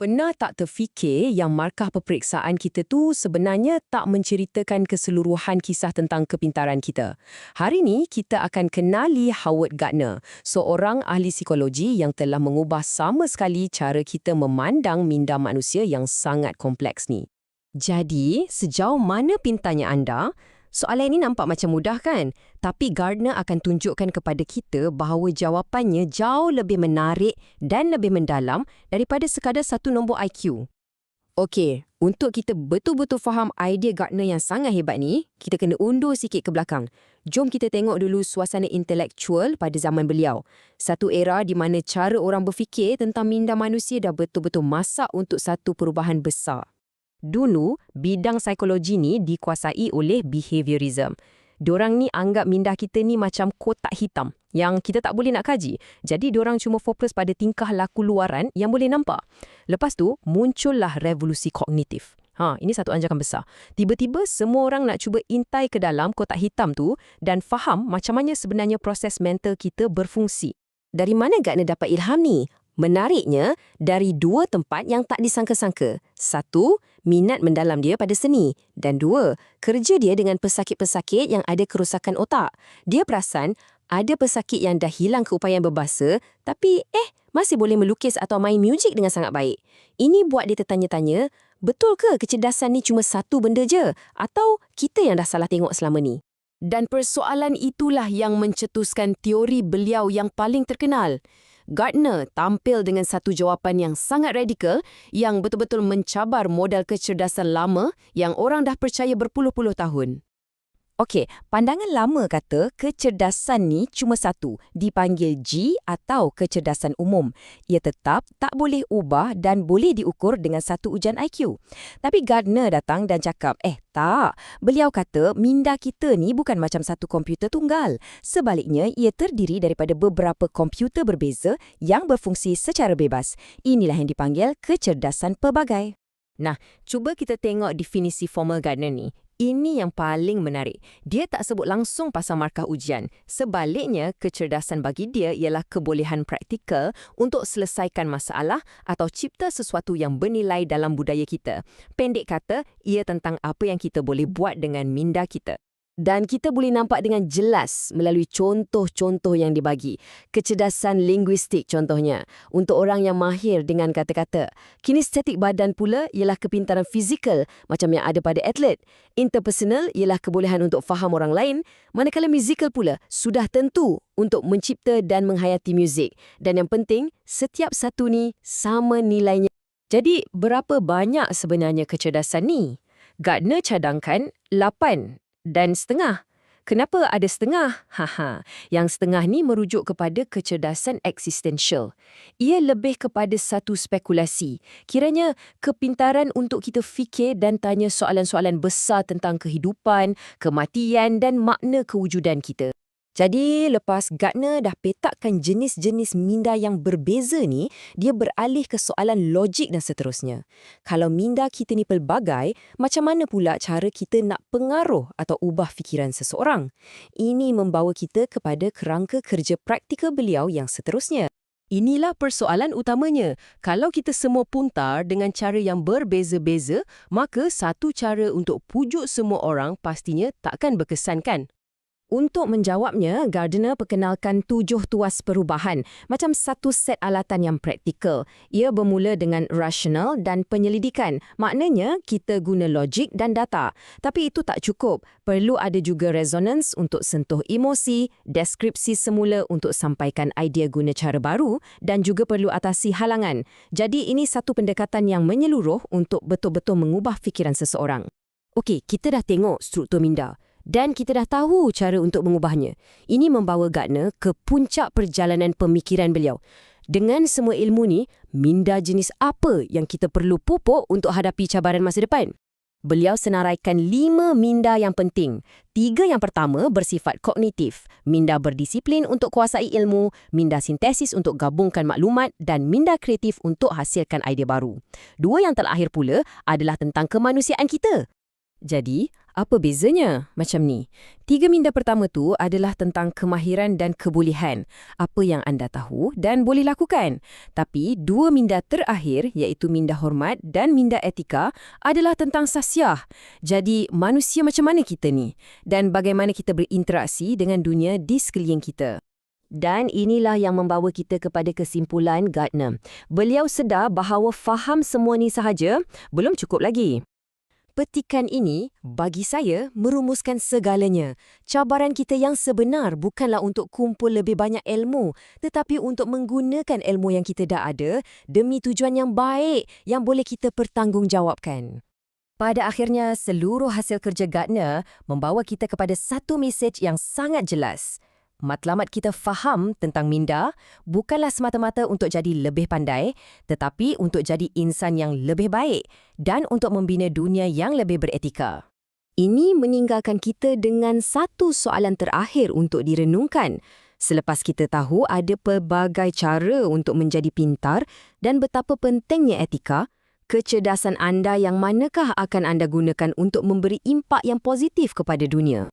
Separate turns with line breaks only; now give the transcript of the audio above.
Pernah tak terfikir yang markah peperiksaan kita tu sebenarnya tak menceritakan keseluruhan kisah tentang kepintaran kita? Hari ini kita akan kenali Howard Gardner, seorang ahli psikologi yang telah mengubah sama sekali cara kita memandang minda manusia yang sangat kompleks ni. Jadi, sejauh mana pintanya anda? Soalan ini nampak macam mudah kan? Tapi Gardner akan tunjukkan kepada kita bahawa jawapannya jauh lebih menarik dan lebih mendalam daripada sekadar satu nombor IQ. Okey, untuk kita betul-betul faham idea Gardner yang sangat hebat ni, kita kena undur sikit ke belakang. Jom kita tengok dulu suasana intelektual pada zaman beliau. Satu era di mana cara orang berfikir tentang minda manusia dah betul-betul masak untuk satu perubahan besar. Dulu, bidang psikologi ni dikuasai oleh behaviorism. Diorang ni anggap minda kita ni macam kotak hitam yang kita tak boleh nak kaji. Jadi diorang cuma fokus pada tingkah laku luaran yang boleh nampak. Lepas tu, muncullah revolusi kognitif. Ha, ini satu anjakan besar. Tiba-tiba semua orang nak cuba intai ke dalam kotak hitam tu dan faham macam mana sebenarnya proses mental kita berfungsi. Dari mana Gardner dapat ilham ni? Menariknya, dari dua tempat yang tak disangka-sangka. Satu, minat mendalam dia pada seni. Dan dua, kerja dia dengan pesakit-pesakit yang ada kerusakan otak. Dia perasan ada pesakit yang dah hilang keupayaan berbahasa, tapi eh, masih boleh melukis atau main muzik dengan sangat baik. Ini buat dia tertanya-tanya, betul ke kecerdasan ni cuma satu benda je? Atau kita yang dah salah tengok selama ni? Dan persoalan itulah yang mencetuskan teori beliau yang paling terkenal. Gardner tampil dengan satu jawapan yang sangat radikal yang betul-betul mencabar model kecerdasan lama yang orang dah percaya berpuluh-puluh tahun. Okey, pandangan lama kata kecerdasan ni cuma satu, dipanggil G atau kecerdasan umum. Ia tetap tak boleh ubah dan boleh diukur dengan satu ujian IQ. Tapi Gardner datang dan cakap, eh tak, beliau kata minda kita ni bukan macam satu komputer tunggal. Sebaliknya, ia terdiri daripada beberapa komputer berbeza yang berfungsi secara bebas. Inilah yang dipanggil kecerdasan pelbagai. Nah, cuba kita tengok definisi formal Gardner ni. Ini yang paling menarik. Dia tak sebut langsung pasal markah ujian. Sebaliknya, kecerdasan bagi dia ialah kebolehan praktikal untuk selesaikan masalah atau cipta sesuatu yang bernilai dalam budaya kita. Pendek kata, ia tentang apa yang kita boleh buat dengan minda kita. Dan kita boleh nampak dengan jelas melalui contoh-contoh yang dibagi. Kecerdasan linguistik contohnya, untuk orang yang mahir dengan kata-kata. Kinestetik badan pula ialah kepintaran fizikal macam yang ada pada atlet. Interpersonal ialah kebolehan untuk faham orang lain, manakala musical pula sudah tentu untuk mencipta dan menghayati muzik. Dan yang penting, setiap satu ni sama nilainya. Jadi, berapa banyak sebenarnya kecerdasan ni? Gardner cadangkan 8 dan setengah. Kenapa ada setengah? Haha, yang setengah ni merujuk kepada kecerdasan eksistensial. Ia lebih kepada satu spekulasi. Kiranya kepintaran untuk kita fikir dan tanya soalan-soalan besar tentang kehidupan, kematian dan makna kewujudan kita. Jadi, lepas Gardner dah petakkan jenis-jenis minda yang berbeza ni, dia beralih ke soalan logik dan seterusnya. Kalau minda kita ni pelbagai, macam mana pula cara kita nak pengaruh atau ubah fikiran seseorang? Ini membawa kita kepada kerangka kerja praktikal beliau yang seterusnya. Inilah persoalan utamanya. Kalau kita semua puntar dengan cara yang berbeza-beza, maka satu cara untuk pujuk semua orang pastinya takkan berkesan kan? Untuk menjawabnya, Gardner perkenalkan tujuh tuas perubahan, macam satu set alatan yang praktikal. Ia bermula dengan rasional dan penyelidikan. Maknanya, kita guna logik dan data. Tapi itu tak cukup. Perlu ada juga resonance untuk sentuh emosi, deskripsi semula untuk sampaikan idea guna cara baru dan juga perlu atasi halangan. Jadi, ini satu pendekatan yang menyeluruh untuk betul-betul mengubah fikiran seseorang. Okey, kita dah tengok struktur minda dan kita dah tahu cara untuk mengubahnya. Ini membawa Gardner ke puncak perjalanan pemikiran beliau. Dengan semua ilmu ni, minda jenis apa yang kita perlu pupuk untuk hadapi cabaran masa depan? Beliau senaraikan lima minda yang penting. Tiga yang pertama bersifat kognitif, minda berdisiplin untuk kuasai ilmu, minda sintesis untuk gabungkan maklumat dan minda kreatif untuk hasilkan idea baru. Dua yang terakhir pula adalah tentang kemanusiaan kita. Jadi, Apa bezanya? Macam ni. Tiga minda pertama tu adalah tentang kemahiran dan kebolehan. Apa yang anda tahu dan boleh lakukan. Tapi dua minda terakhir iaitu minda hormat dan minda etika adalah tentang sasiah. Jadi manusia macam mana kita ni? Dan bagaimana kita berinteraksi dengan dunia di sekeliling kita? Dan inilah yang membawa kita kepada kesimpulan Gardner. Beliau sedar bahawa faham semua ni sahaja belum cukup lagi. Petikan ini, bagi saya, merumuskan segalanya. Cabaran kita yang sebenar bukanlah untuk kumpul lebih banyak ilmu, tetapi untuk menggunakan ilmu yang kita dah ada demi tujuan yang baik yang boleh kita pertanggungjawabkan. Pada akhirnya, seluruh hasil kerja Gardner membawa kita kepada satu mesej yang sangat jelas – matlamat kita faham tentang minda bukanlah semata-mata untuk jadi lebih pandai, tetapi untuk jadi insan yang lebih baik dan untuk membina dunia yang lebih beretika. Ini meninggalkan kita dengan satu soalan terakhir untuk direnungkan. Selepas kita tahu ada pelbagai cara untuk menjadi pintar dan betapa pentingnya etika, kecerdasan anda yang manakah akan anda gunakan untuk memberi impak yang positif kepada dunia?